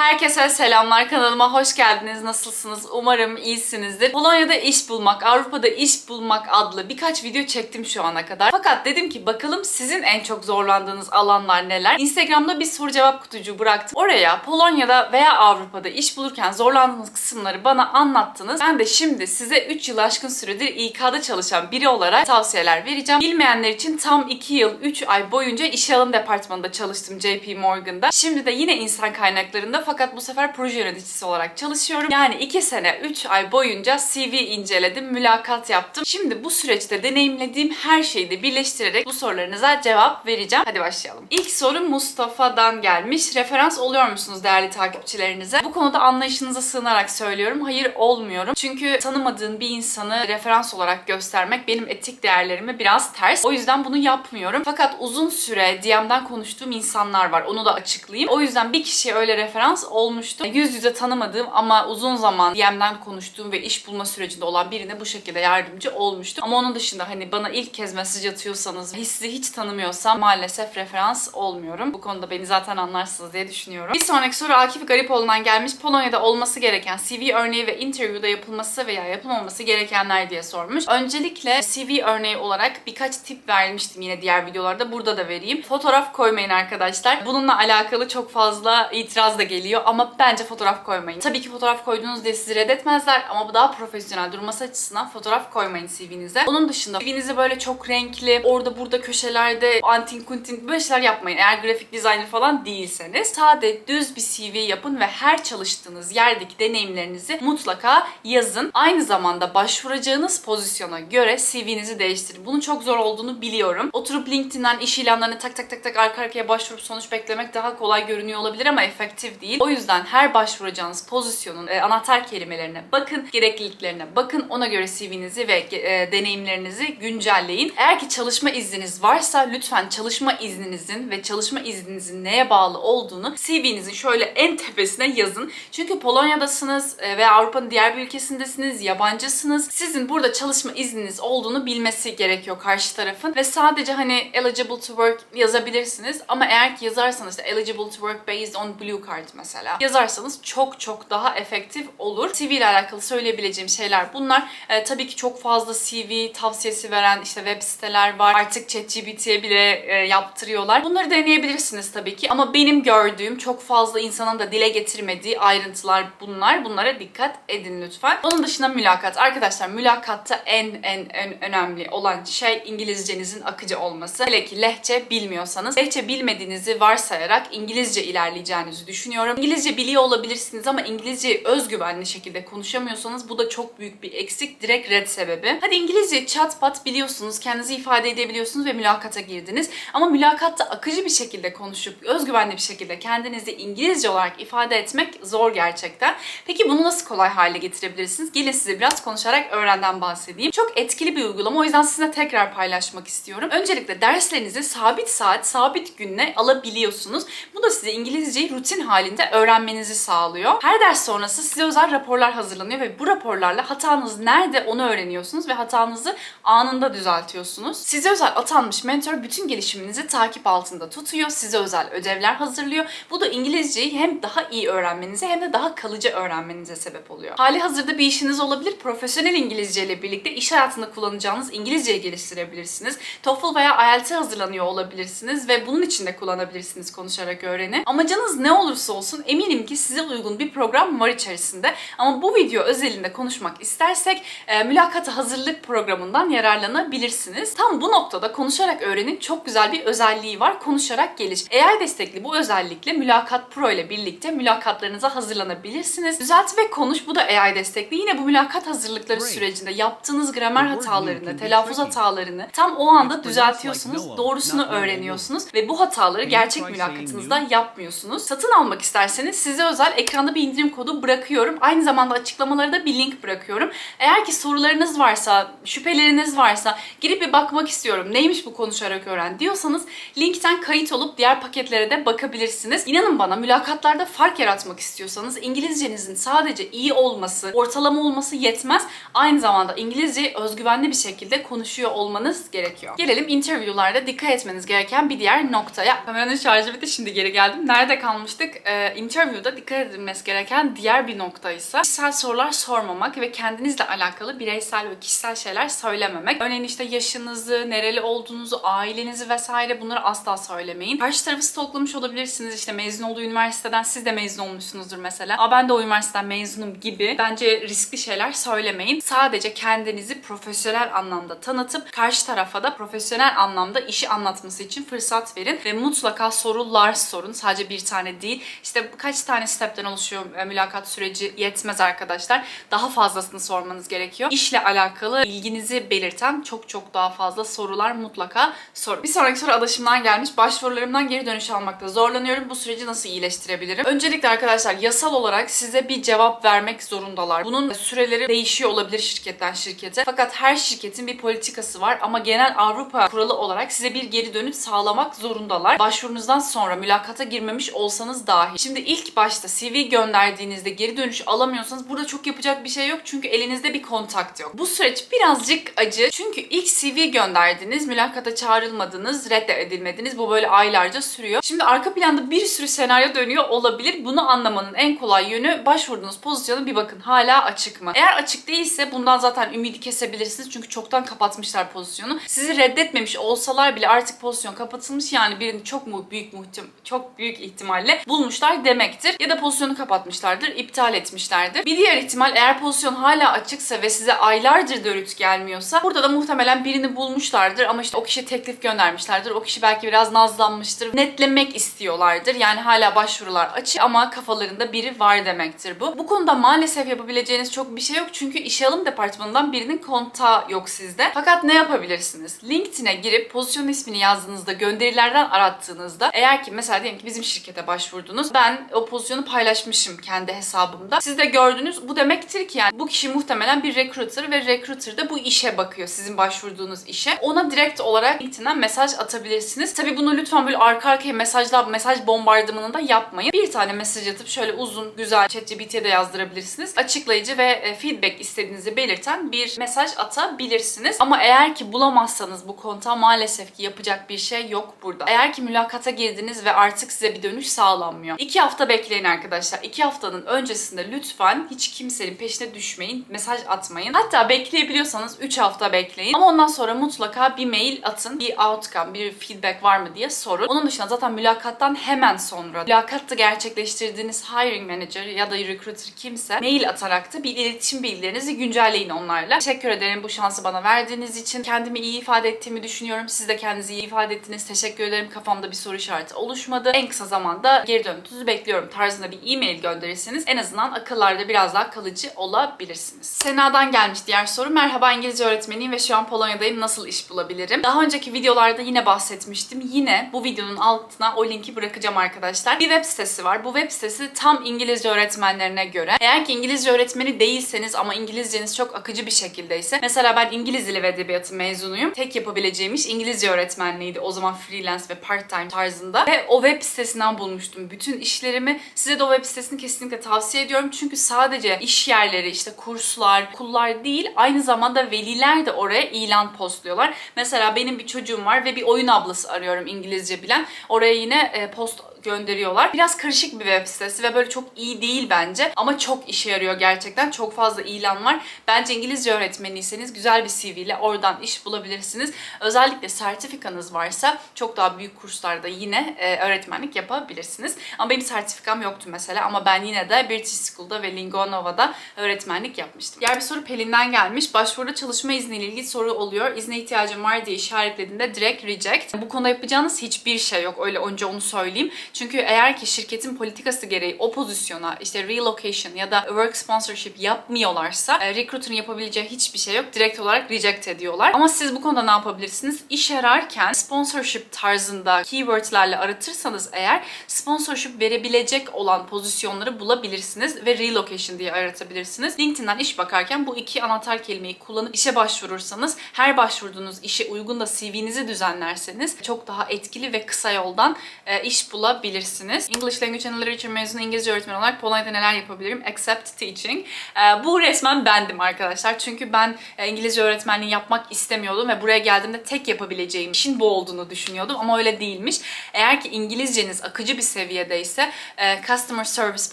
Herkese selamlar kanalıma hoş geldiniz. Nasılsınız? Umarım iyisinizdir. Polonya'da iş bulmak, Avrupa'da iş bulmak adlı birkaç video çektim şu ana kadar. Fakat dedim ki bakalım sizin en çok zorlandığınız alanlar neler? Instagram'da bir soru cevap kutucuğu bıraktım. Oraya Polonya'da veya Avrupa'da iş bulurken zorlandığınız kısımları bana anlattınız. Ben de şimdi size 3 yıl aşkın süredir İK'da çalışan biri olarak tavsiyeler vereceğim. Bilmeyenler için tam 2 yıl 3 ay boyunca işe alım departmanında çalıştım JP Morgan'da. Şimdi de yine insan kaynaklarında fakat bu sefer proje yöneticisi olarak çalışıyorum. Yani 2 sene 3 ay boyunca CV inceledim, mülakat yaptım. Şimdi bu süreçte deneyimlediğim her şeyi de birleştirerek bu sorularınıza cevap vereceğim. Hadi başlayalım. İlk soru Mustafa'dan gelmiş. Referans oluyor musunuz değerli takipçilerinize? Bu konuda anlayışınıza sığınarak söylüyorum. Hayır olmuyorum. Çünkü tanımadığın bir insanı referans olarak göstermek benim etik değerlerime biraz ters. O yüzden bunu yapmıyorum. Fakat uzun süre DM'den konuştuğum insanlar var. Onu da açıklayayım. O yüzden bir kişiye öyle referans olmuştu. Yüz yüze tanımadığım ama uzun zaman DM'den konuştuğum ve iş bulma sürecinde olan birine bu şekilde yardımcı olmuştum. Ama onun dışında hani bana ilk kez mesaj atıyorsanız sizi hiç tanımıyorsam maalesef referans olmuyorum. Bu konuda beni zaten anlarsınız diye düşünüyorum. Bir sonraki soru Akif Garipoğlu'ndan gelmiş. Polonya'da olması gereken CV örneği ve interview'da yapılması veya yapılmaması gerekenler diye sormuş. Öncelikle CV örneği olarak birkaç tip vermiştim yine diğer videolarda. Burada da vereyim. Fotoğraf koymayın arkadaşlar. Bununla alakalı çok fazla itiraz da geliyor ama bence fotoğraf koymayın. Tabii ki fotoğraf koyduğunuz diye sizi reddetmezler ama bu daha profesyonel durması açısından fotoğraf koymayın CV'nize. Onun dışında CV'nizi böyle çok renkli, orada burada köşelerde antin kuntin böyle şeyler yapmayın. Eğer grafik designer falan değilseniz. Sade düz bir CV yapın ve her çalıştığınız yerdeki deneyimlerinizi mutlaka yazın. Aynı zamanda başvuracağınız pozisyona göre CV'nizi değiştirin. Bunun çok zor olduğunu biliyorum. Oturup LinkedIn'den iş ilanlarını tak tak tak tak arka arkaya başvurup sonuç beklemek daha kolay görünüyor olabilir ama efektif değil. O yüzden her başvuracağınız pozisyonun e, anahtar kelimelerine bakın, gerekliliklerine bakın. Ona göre CV'nizi ve e, deneyimlerinizi güncelleyin. Eğer ki çalışma izniniz varsa lütfen çalışma izninizin ve çalışma izninizin neye bağlı olduğunu CV'nizin şöyle en tepesine yazın. Çünkü Polonya'dasınız e, veya Avrupa'nın diğer bir ülkesindesiniz, yabancısınız. Sizin burada çalışma izniniz olduğunu bilmesi gerekiyor karşı tarafın ve sadece hani eligible to work yazabilirsiniz ama eğer ki yazarsanız işte eligible to work based on blue card mesela yazarsanız çok çok daha efektif olur. CV ile alakalı söyleyebileceğim şeyler bunlar. E, tabii ki çok fazla CV tavsiyesi veren işte web siteler var. Artık ChatGPT'ye bile e, yaptırıyorlar. Bunları deneyebilirsiniz tabii ki ama benim gördüğüm çok fazla insanın da dile getirmediği ayrıntılar bunlar. Bunlara dikkat edin lütfen. Onun dışında mülakat. Arkadaşlar mülakatta en en en önemli olan şey İngilizcenizin akıcı olması. Hele ki lehçe bilmiyorsanız. Lehçe bilmediğinizi varsayarak İngilizce ilerleyeceğinizi düşünüyorum. İngilizce biliyor olabilirsiniz ama İngilizceyi özgüvenli şekilde konuşamıyorsanız bu da çok büyük bir eksik. Direkt red sebebi. Hadi İngilizce çat pat biliyorsunuz, kendinizi ifade edebiliyorsunuz ve mülakata girdiniz. Ama mülakatta akıcı bir şekilde konuşup özgüvenli bir şekilde kendinizi İngilizce olarak ifade etmek zor gerçekten. Peki bunu nasıl kolay hale getirebilirsiniz? Gelin size biraz konuşarak öğrenden bahsedeyim. Çok etkili bir uygulama o yüzden sizinle tekrar paylaşmak istiyorum. Öncelikle derslerinizi sabit saat, sabit günle alabiliyorsunuz. Bu da size İngilizceyi rutin halinde öğrenmenizi sağlıyor. Her ders sonrası size özel raporlar hazırlanıyor ve bu raporlarla hatanız nerede onu öğreniyorsunuz ve hatanızı anında düzeltiyorsunuz. Size özel atanmış mentor bütün gelişiminizi takip altında tutuyor. Size özel ödevler hazırlıyor. Bu da İngilizceyi hem daha iyi öğrenmenize hem de daha kalıcı öğrenmenize sebep oluyor. Hali hazırda bir işiniz olabilir. Profesyonel İngilizce ile birlikte iş hayatında kullanacağınız İngilizceyi geliştirebilirsiniz. TOEFL veya IELTS'e hazırlanıyor olabilirsiniz ve bunun için de kullanabilirsiniz konuşarak öğreni. Amacınız ne olursa olsun eminim ki size uygun bir program var içerisinde. Ama bu video özelinde konuşmak istersek e, mülakata hazırlık programından yararlanabilirsiniz. Tam bu noktada konuşarak öğrenin çok güzel bir özelliği var. Konuşarak geliş. AI destekli bu özellikle Mülakat Pro ile birlikte mülakatlarınıza hazırlanabilirsiniz. Düzelt ve konuş bu da AI destekli. Yine bu mülakat hazırlıkları sürecinde yaptığınız gramer hatalarını, telaffuz hatalarını tam o anda düzeltiyorsunuz. Doğrusunu öğreniyorsunuz ve bu hataları gerçek mülakatınızda yapmıyorsunuz. Satın almak isterseniz size özel ekranda bir indirim kodu bırakıyorum. Aynı zamanda açıklamalara da bir link bırakıyorum. Eğer ki sorularınız varsa, şüpheleriniz varsa girip bir bakmak istiyorum. Neymiş bu konuşarak öğren diyorsanız linkten kayıt olup diğer paketlere de bakabilirsiniz. İnanın bana mülakatlarda fark yaratmak istiyorsanız İngilizcenizin sadece iyi olması, ortalama olması yetmez. Aynı zamanda İngilizceyi özgüvenli bir şekilde konuşuyor olmanız gerekiyor. Gelelim interview'larda dikkat etmeniz gereken bir diğer noktaya. Kameranın şarjı bitti şimdi geri geldim. Nerede kalmıştık? Ee, e, interview'da dikkat edilmesi gereken diğer bir nokta ise kişisel sorular sormamak ve kendinizle alakalı bireysel ve kişisel şeyler söylememek. Örneğin işte yaşınızı, nereli olduğunuzu, ailenizi vesaire bunları asla söylemeyin. Karşı tarafı stalklamış olabilirsiniz. İşte mezun olduğu üniversiteden siz de mezun olmuşsunuzdur mesela. Aa ben de o üniversiteden mezunum gibi. Bence riskli şeyler söylemeyin. Sadece kendinizi profesyonel anlamda tanıtıp karşı tarafa da profesyonel anlamda işi anlatması için fırsat verin ve mutlaka sorular sorun. Sadece bir tane değil. İşte kaç tane stepten oluşuyor e, mülakat süreci yetmez arkadaşlar. Daha fazlasını sormanız gerekiyor. İşle alakalı ilginizi belirten çok çok daha fazla sorular mutlaka sorun. Bir sonraki soru adaşımdan gelmiş. Başvurularımdan geri dönüş almakta zorlanıyorum. Bu süreci nasıl iyileştirebilirim? Öncelikle arkadaşlar yasal olarak size bir cevap vermek zorundalar. Bunun süreleri değişiyor olabilir şirketten şirkete. Fakat her şirketin bir politikası var ama genel Avrupa kuralı olarak size bir geri dönüş sağlamak zorundalar. Başvurunuzdan sonra mülakata girmemiş olsanız dahi. Şimdi ilk başta CV gönderdiğinizde geri dönüş alamıyorsanız burada çok yapacak bir şey yok çünkü elinizde bir kontakt yok. Bu süreç birazcık acı çünkü ilk CV gönderdiniz, mülakata çağrılmadınız, reddedilmediniz. Bu böyle aylarca sürüyor. Şimdi arka planda bir sürü senaryo dönüyor olabilir. Bunu anlamanın en kolay yönü başvurduğunuz pozisyona bir bakın. Hala açık mı? Eğer açık değilse bundan zaten ümidi kesebilirsiniz. Çünkü çoktan kapatmışlar pozisyonu. Sizi reddetmemiş olsalar bile artık pozisyon kapatılmış. Yani birini çok mu büyük muhtem çok büyük ihtimalle bulmuşlar demektir. Ya da pozisyonu kapatmışlardır, iptal etmişlerdir. Bir diğer ihtimal eğer pozisyon hala açıksa ve size aylardır dönüt gelmiyorsa burada da muhtemelen birini bulmuşlardır ama işte o kişi teklif göndermişlerdir. O kişi belki biraz nazlanmıştır. Netlemek istiyorlardır. Yani hala başvurular açık ama kafalarında biri var demektir bu. Bu konuda maalesef yapabileceğiniz çok bir şey yok çünkü işe alım departmanından birinin kontağı yok sizde. Fakat ne yapabilirsiniz? LinkedIn'e girip pozisyon ismini yazdığınızda gönderilerden arattığınızda eğer ki mesela diyelim ki bizim şirkete başvurdunuz. Ben o pozisyonu paylaşmışım kendi hesabımda. Siz de gördünüz. Bu demektir ki yani bu kişi muhtemelen bir recruiter ve recruiter da bu işe bakıyor. Sizin başvurduğunuz işe. Ona direkt olarak LinkedIn'den mesaj atabilirsiniz. Tabii bunu lütfen böyle arka arkaya mesajlar, mesaj bombardımanında yapmayın. Bir tane mesaj atıp şöyle uzun, güzel ChatGPT'ye de yazdırabilirsiniz. Açıklayıcı ve e, feedback istediğinizi belirten bir mesaj atabilirsiniz. Ama eğer ki bulamazsanız bu kontağı maalesef ki yapacak bir şey yok burada. Eğer ki mülakata girdiniz ve artık size bir dönüş sağlanmıyor. İki hafta bekleyin arkadaşlar. İki haftanın öncesinde lütfen hiç kimsenin peşine düşmeyin. Mesaj atmayın. Hatta bekleyebiliyorsanız 3 hafta bekleyin. Ama ondan sonra mutlaka bir mail atın. Bir outcome, bir feedback var mı diye sorun. Onun dışında zaten mülakattan hemen sonra mülakatta gerçekleştirdiğiniz hiring manager ya da recruiter kimse mail atarak da bir iletişim bilgilerinizi güncelleyin onlarla. Teşekkür ederim bu şansı bana verdiğiniz için. Kendimi iyi ifade ettiğimi düşünüyorum. Siz de kendinizi iyi ifade ettiniz. Teşekkür ederim. Kafamda bir soru işareti oluşmadı. En kısa zamanda geri dönüntünüzü bekliyorum tarzında bir e-mail gönderirseniz en azından akıllarda biraz daha kalıcı olabilirsiniz. Sena'dan gelmiş diğer soru. Merhaba İngilizce öğretmeniyim ve şu an Polonya'dayım. Nasıl iş bulabilirim? Daha önceki videolarda yine bahsetmiştim. Yine bu videonun altına o linki bırakacağım arkadaşlar. Bir web sitesi var. Bu web sitesi tam İngilizce öğretmenlerine göre. Eğer ki İngilizce öğretmeni değilseniz ama İngilizceniz çok akıcı bir şekildeyse. Mesela ben İngiliz Dili ve Edebiyatı mezunuyum. Tek yapabileceğim iş İngilizce öğretmenliğiydi. O zaman freelance ve part-time tarzında. Ve o web sitesinden bulmuştum bütün işlerimi. Size de o web sitesini kesinlikle tavsiye ediyorum. Çünkü sadece iş yerleri, işte kurslar, kullar değil aynı zamanda veliler de oraya ilan postluyorlar. Mesela benim bir çocuğum var ve bir oyun ablası arıyorum İngilizce bilen. Oraya yine e, post gönderiyorlar. Biraz karışık bir web sitesi ve böyle çok iyi değil bence ama çok işe yarıyor gerçekten. Çok fazla ilan var. Bence İngilizce öğretmeniyseniz güzel bir CV ile oradan iş bulabilirsiniz. Özellikle sertifikanız varsa çok daha büyük kurslarda yine e, öğretmenlik yapabilirsiniz. Ama benim sertifikam yoktu mesela ama ben yine de British School'da ve Lingonova'da öğretmenlik yapmıştım. Diğer bir soru Pelin'den gelmiş. Başvuruda çalışma izniyle ilgili soru oluyor. İzne ihtiyacım var diye işaretlediğinde direkt reject. Bu konuda yapacağınız hiçbir şey yok. Öyle önce onu söyleyeyim. Çünkü eğer ki şirketin politikası gereği o pozisyona işte relocation ya da work sponsorship yapmıyorlarsa e, recruiter'ın yapabileceği hiçbir şey yok. Direkt olarak reject ediyorlar. Ama siz bu konuda ne yapabilirsiniz? İş ararken sponsorship tarzında keywordlerle aratırsanız eğer sponsorship verebilecek olan pozisyonları bulabilirsiniz ve relocation diye aratabilirsiniz. LinkedIn'den iş bakarken bu iki anahtar kelimeyi kullanıp işe başvurursanız her başvurduğunuz işe uygun da CV'nizi düzenlerseniz çok daha etkili ve kısa yoldan e, iş bulabilirsiniz alabilirsiniz. English Language and Literature mezunu İngilizce öğretmen olarak Polonya'da neler yapabilirim? Except teaching. Ee, bu resmen bendim arkadaşlar. Çünkü ben e, İngilizce öğretmenliği yapmak istemiyordum ve buraya geldiğimde tek yapabileceğim işin bu olduğunu düşünüyordum ama öyle değilmiş. Eğer ki İngilizceniz akıcı bir seviyedeyse e, customer service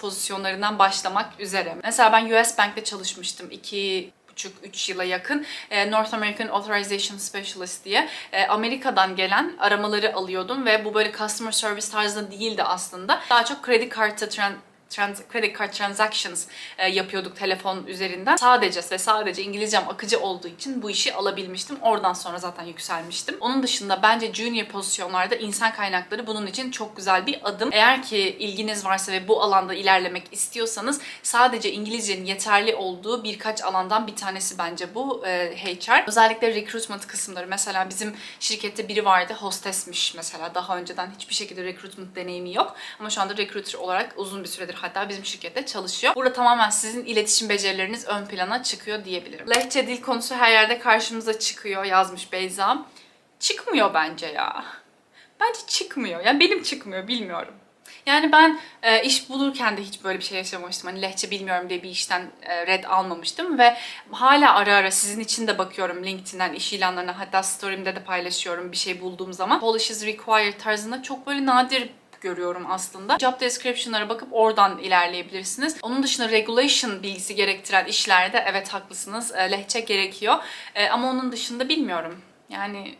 pozisyonlarından başlamak üzere. Mesela ben US Bank'te çalışmıştım. 2 buçuk 3 yıla yakın e, North American Authorization Specialist diye e, Amerika'dan gelen aramaları alıyordum ve bu böyle customer service tarzında değildi aslında. Daha çok kredi kartı tran- trans, credit card transactions e, yapıyorduk telefon üzerinden. Sadece ve sadece İngilizcem akıcı olduğu için bu işi alabilmiştim. Oradan sonra zaten yükselmiştim. Onun dışında bence junior pozisyonlarda insan kaynakları bunun için çok güzel bir adım. Eğer ki ilginiz varsa ve bu alanda ilerlemek istiyorsanız sadece İngilizcenin yeterli olduğu birkaç alandan bir tanesi bence bu e, HR. Özellikle recruitment kısımları. Mesela bizim şirkette biri vardı hostesmiş mesela. Daha önceden hiçbir şekilde recruitment deneyimi yok. Ama şu anda recruiter olarak uzun bir süredir hatta bizim şirkette çalışıyor. Burada tamamen sizin iletişim becerileriniz ön plana çıkıyor diyebilirim. Lehçe dil konusu her yerde karşımıza çıkıyor yazmış Beyza. Çıkmıyor bence ya. Bence çıkmıyor. Yani benim çıkmıyor bilmiyorum. Yani ben e, iş bulurken de hiç böyle bir şey yaşamamıştım. Hani lehçe bilmiyorum diye bir işten e, red almamıştım ve hala ara ara sizin için de bakıyorum LinkedIn'den iş ilanlarına hatta story'imde de paylaşıyorum bir şey bulduğum zaman. Polish is required tarzında çok böyle nadir görüyorum aslında. Job description'lara bakıp oradan ilerleyebilirsiniz. Onun dışında regulation bilgisi gerektiren işlerde evet haklısınız. E, lehçe gerekiyor. E, ama onun dışında bilmiyorum. Yani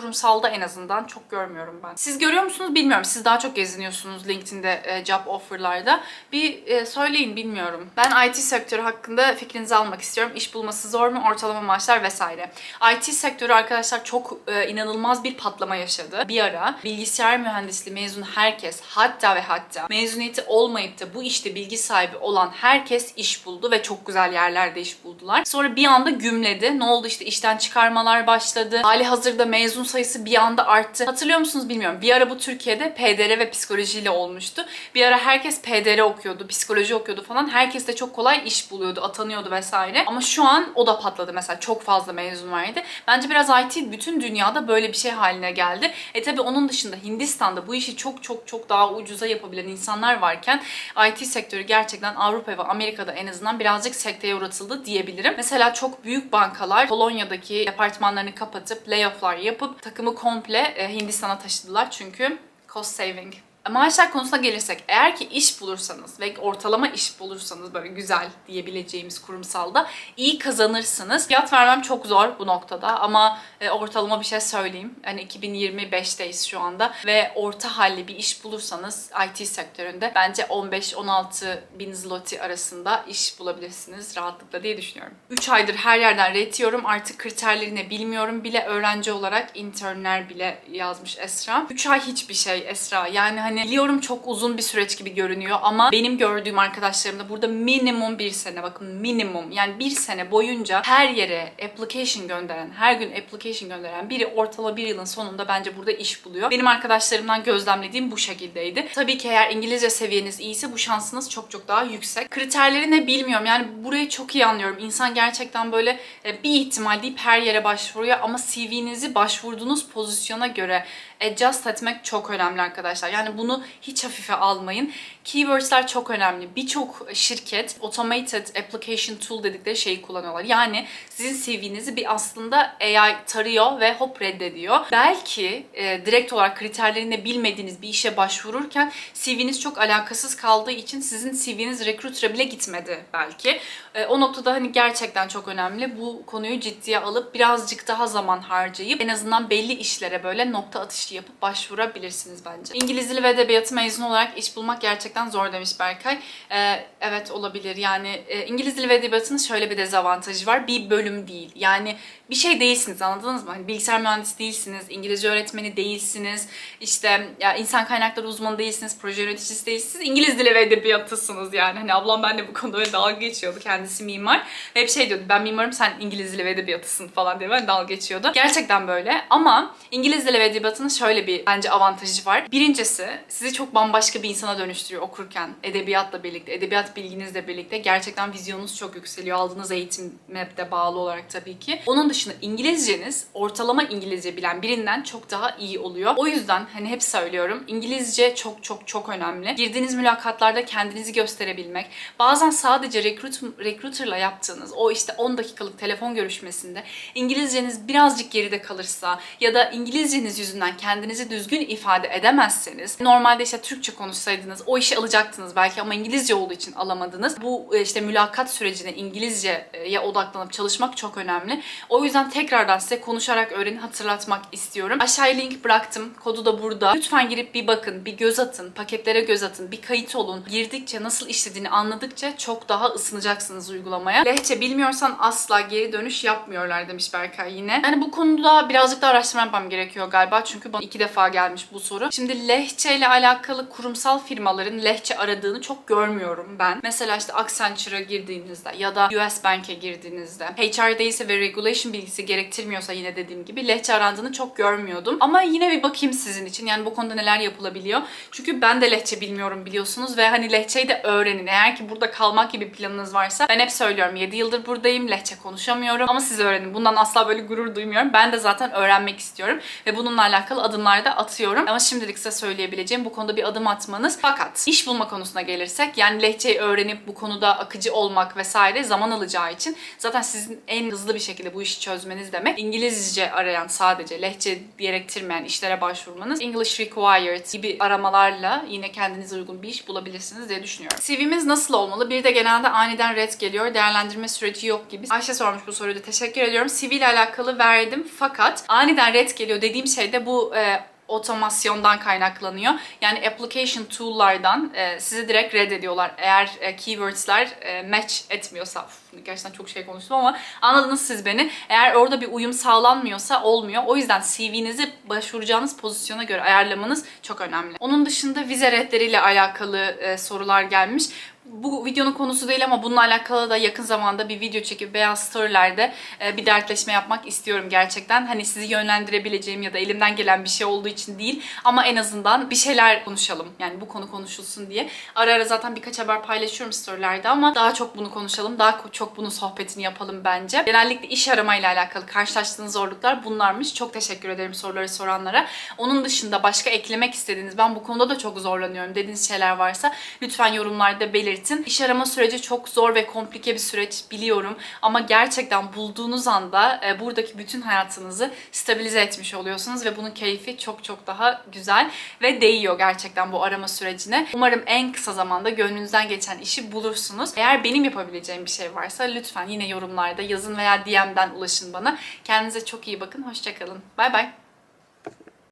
kurumsalda en azından çok görmüyorum ben. Siz görüyor musunuz bilmiyorum. Siz daha çok geziniyorsunuz LinkedIn'de e, job offer'larda. Bir e, söyleyin bilmiyorum. Ben IT sektörü hakkında fikrinizi almak istiyorum. İş bulması zor mu? Ortalama maaşlar vesaire. IT sektörü arkadaşlar çok e, inanılmaz bir patlama yaşadı. Bir ara bilgisayar mühendisliği mezun herkes hatta ve hatta mezuniyeti olmayıp da bu işte bilgi sahibi olan herkes iş buldu ve çok güzel yerlerde iş buldular. Sonra bir anda gümledi. Ne oldu işte işten çıkarmalar başladı. Hali hazırda mezun sayısı bir anda arttı. Hatırlıyor musunuz bilmiyorum. Bir ara bu Türkiye'de PDR ve psikolojiyle olmuştu. Bir ara herkes PDR okuyordu, psikoloji okuyordu falan. Herkes de çok kolay iş buluyordu, atanıyordu vesaire. Ama şu an o da patladı mesela. Çok fazla mezun vardı. Bence biraz IT bütün dünyada böyle bir şey haline geldi. E tabi onun dışında Hindistan'da bu işi çok çok çok daha ucuza yapabilen insanlar varken IT sektörü gerçekten Avrupa ve Amerika'da en azından birazcık sekteye uğratıldı diyebilirim. Mesela çok büyük bankalar Polonya'daki departmanlarını kapatıp layofflar yapıp takımı komple e, Hindistan'a taşıdılar çünkü cost saving. Maaşlar konusuna gelirsek eğer ki iş bulursanız ve ortalama iş bulursanız böyle güzel diyebileceğimiz kurumsalda iyi kazanırsınız. Fiyat vermem çok zor bu noktada ama e, ortalama bir şey söyleyeyim. Hani 2025'teyiz şu anda ve orta halli bir iş bulursanız IT sektöründe bence 15-16 bin zloty arasında iş bulabilirsiniz rahatlıkla diye düşünüyorum. 3 aydır her yerden retiyorum artık kriterlerini bilmiyorum bile öğrenci olarak internler bile yazmış Esra. 3 ay hiçbir şey Esra yani hani biliyorum çok uzun bir süreç gibi görünüyor ama benim gördüğüm arkadaşlarımda burada minimum bir sene bakın minimum yani bir sene boyunca her yere application gönderen her gün application gönderen biri ortalama bir yılın sonunda bence burada iş buluyor. Benim arkadaşlarımdan gözlemlediğim bu şekildeydi. Tabii ki eğer İngilizce seviyeniz iyiyse bu şansınız çok çok daha yüksek. Kriterleri ne bilmiyorum yani burayı çok iyi anlıyorum. İnsan gerçekten böyle e, bir ihtimal deyip her yere başvuruyor ama CV'nizi başvurduğunuz pozisyona göre adjust etmek çok önemli arkadaşlar. Yani bunu hiç hafife almayın. Keywords'ler çok önemli. Birçok şirket automated application tool dedikleri şeyi kullanıyorlar. Yani sizin CV'nizi bir aslında AI tarıyor ve hop reddediyor. Belki e, direkt olarak kriterlerini bilmediğiniz bir işe başvururken CV'niz çok alakasız kaldığı için sizin CV'niz recruiter'a bile gitmedi belki. E, o noktada hani gerçekten çok önemli. Bu konuyu ciddiye alıp birazcık daha zaman harcayıp en azından belli işlere böyle nokta atışı yapıp başvurabilirsiniz bence. İngiliz dili ve edebiyatı mezunu olarak iş bulmak gerçekten zor demiş Berkay. Ee, evet olabilir. Yani e, İngiliz dili ve edebiyatının şöyle bir dezavantajı var. Bir bölüm değil. Yani bir şey değilsiniz anladınız mı? Hani bilgisayar mühendisi değilsiniz, İngilizce öğretmeni değilsiniz, işte ya insan kaynakları uzmanı değilsiniz, proje yöneticisi değilsiniz, İngiliz dili ve edebiyatısınız yani. Hani ablam benimle bu konuda öyle dalga geçiyordu. Kendisi mimar. Ve hep şey diyordu ben mimarım sen İngiliz dili ve edebiyatısın falan diye böyle dalga geçiyordu. Gerçekten böyle ama İngiliz dili ve edebiyatının şöyle bir bence avantajı var. Birincisi sizi çok bambaşka bir insana dönüştürüyor okurken. Edebiyatla birlikte, edebiyat bilginizle birlikte gerçekten vizyonunuz çok yükseliyor. Aldığınız eğitime de bağlı olarak tabii ki. Onun dışında İngilizceniz ortalama İngilizce bilen birinden çok daha iyi oluyor. O yüzden hani hep söylüyorum İngilizce çok çok çok önemli. Girdiğiniz mülakatlarda kendinizi gösterebilmek. Bazen sadece recruit, recruiter'la yaptığınız o işte 10 dakikalık telefon görüşmesinde İngilizceniz birazcık geride kalırsa ya da İngilizceniz yüzünden kendinizi düzgün ifade edemezseniz normalde işte Türkçe konuşsaydınız o işi alacaktınız belki ama İngilizce olduğu için alamadınız. Bu e, işte mülakat sürecine İngilizceye odaklanıp çalışmak çok önemli. O yüzden tekrardan size konuşarak öğrenin hatırlatmak istiyorum. Aşağıya link bıraktım. Kodu da burada. Lütfen girip bir bakın, bir göz atın, paketlere göz atın, bir kayıt olun. Girdikçe nasıl işlediğini anladıkça çok daha ısınacaksınız uygulamaya. Lehçe bilmiyorsan asla geri dönüş yapmıyorlar demiş Berkay yine. Yani bu konuda birazcık da araştırma yapmam gerekiyor galiba. Çünkü bana iki defa gelmiş bu soru. Şimdi lehçe ile alakalı kurumsal firmaların lehçe aradığını çok görmüyorum ben. Mesela işte Accenture'a girdiğinizde ya da US Bank'e girdiğinizde HR'de ise ve regulation bilgisi gerektirmiyorsa yine dediğim gibi lehçe arandığını çok görmüyordum. Ama yine bir bakayım sizin için. Yani bu konuda neler yapılabiliyor. Çünkü ben de lehçe bilmiyorum biliyorsunuz ve hani lehçeyi de öğrenin. Eğer ki burada kalmak gibi planınız varsa ben hep söylüyorum 7 yıldır buradayım. Lehçe konuşamıyorum ama siz öğrenin. Bundan asla böyle gurur duymuyorum. Ben de zaten öğrenmek istiyorum ve bununla alakalı adımlar da atıyorum. Ama şimdilik size söyleyebileceğim bu konuda bir adım atmanız. Fakat iş bulma konusuna gelirsek yani lehçeyi öğrenip bu konuda akıcı olmak vesaire zaman alacağı için zaten sizin en hızlı bir şekilde bu işi çözmeniz demek İngilizce arayan sadece lehçe gerektirmeyen işlere başvurmanız English required gibi aramalarla yine kendinize uygun bir iş bulabilirsiniz diye düşünüyorum. CV'miz nasıl olmalı? Bir de genelde aniden red geliyor. Değerlendirme süreci yok gibi. Ayşe sormuş bu soruyu da teşekkür ediyorum. CV ile alakalı verdim fakat aniden red geliyor dediğim şey de bu e, otomasyondan kaynaklanıyor. Yani application tool'lardan e, sizi direkt reddediyorlar. Eğer e, keywords'ler e, match etmiyorsa. Uf, gerçekten çok şey konuştum ama anladınız siz beni. Eğer orada bir uyum sağlanmıyorsa olmuyor. O yüzden CV'nizi başvuracağınız pozisyona göre ayarlamanız çok önemli. Onun dışında vize reddleriyle alakalı e, sorular gelmiş bu videonun konusu değil ama bununla alakalı da yakın zamanda bir video çekip beyaz storylerde e, bir dertleşme yapmak istiyorum gerçekten. Hani sizi yönlendirebileceğim ya da elimden gelen bir şey olduğu için değil ama en azından bir şeyler konuşalım. Yani bu konu konuşulsun diye. Ara ara zaten birkaç haber paylaşıyorum storylerde ama daha çok bunu konuşalım. Daha çok bunun sohbetini yapalım bence. Genellikle iş aramayla alakalı karşılaştığınız zorluklar bunlarmış. Çok teşekkür ederim soruları soranlara. Onun dışında başka eklemek istediğiniz, ben bu konuda da çok zorlanıyorum dediğiniz şeyler varsa lütfen yorumlarda belirtin. İş arama süreci çok zor ve komplike bir süreç biliyorum ama gerçekten bulduğunuz anda e, buradaki bütün hayatınızı stabilize etmiş oluyorsunuz ve bunun keyfi çok çok daha güzel ve değiyor gerçekten bu arama sürecine. Umarım en kısa zamanda gönlünüzden geçen işi bulursunuz. Eğer benim yapabileceğim bir şey varsa lütfen yine yorumlarda yazın veya DM'den ulaşın bana. Kendinize çok iyi bakın. Hoşçakalın. Bay bay.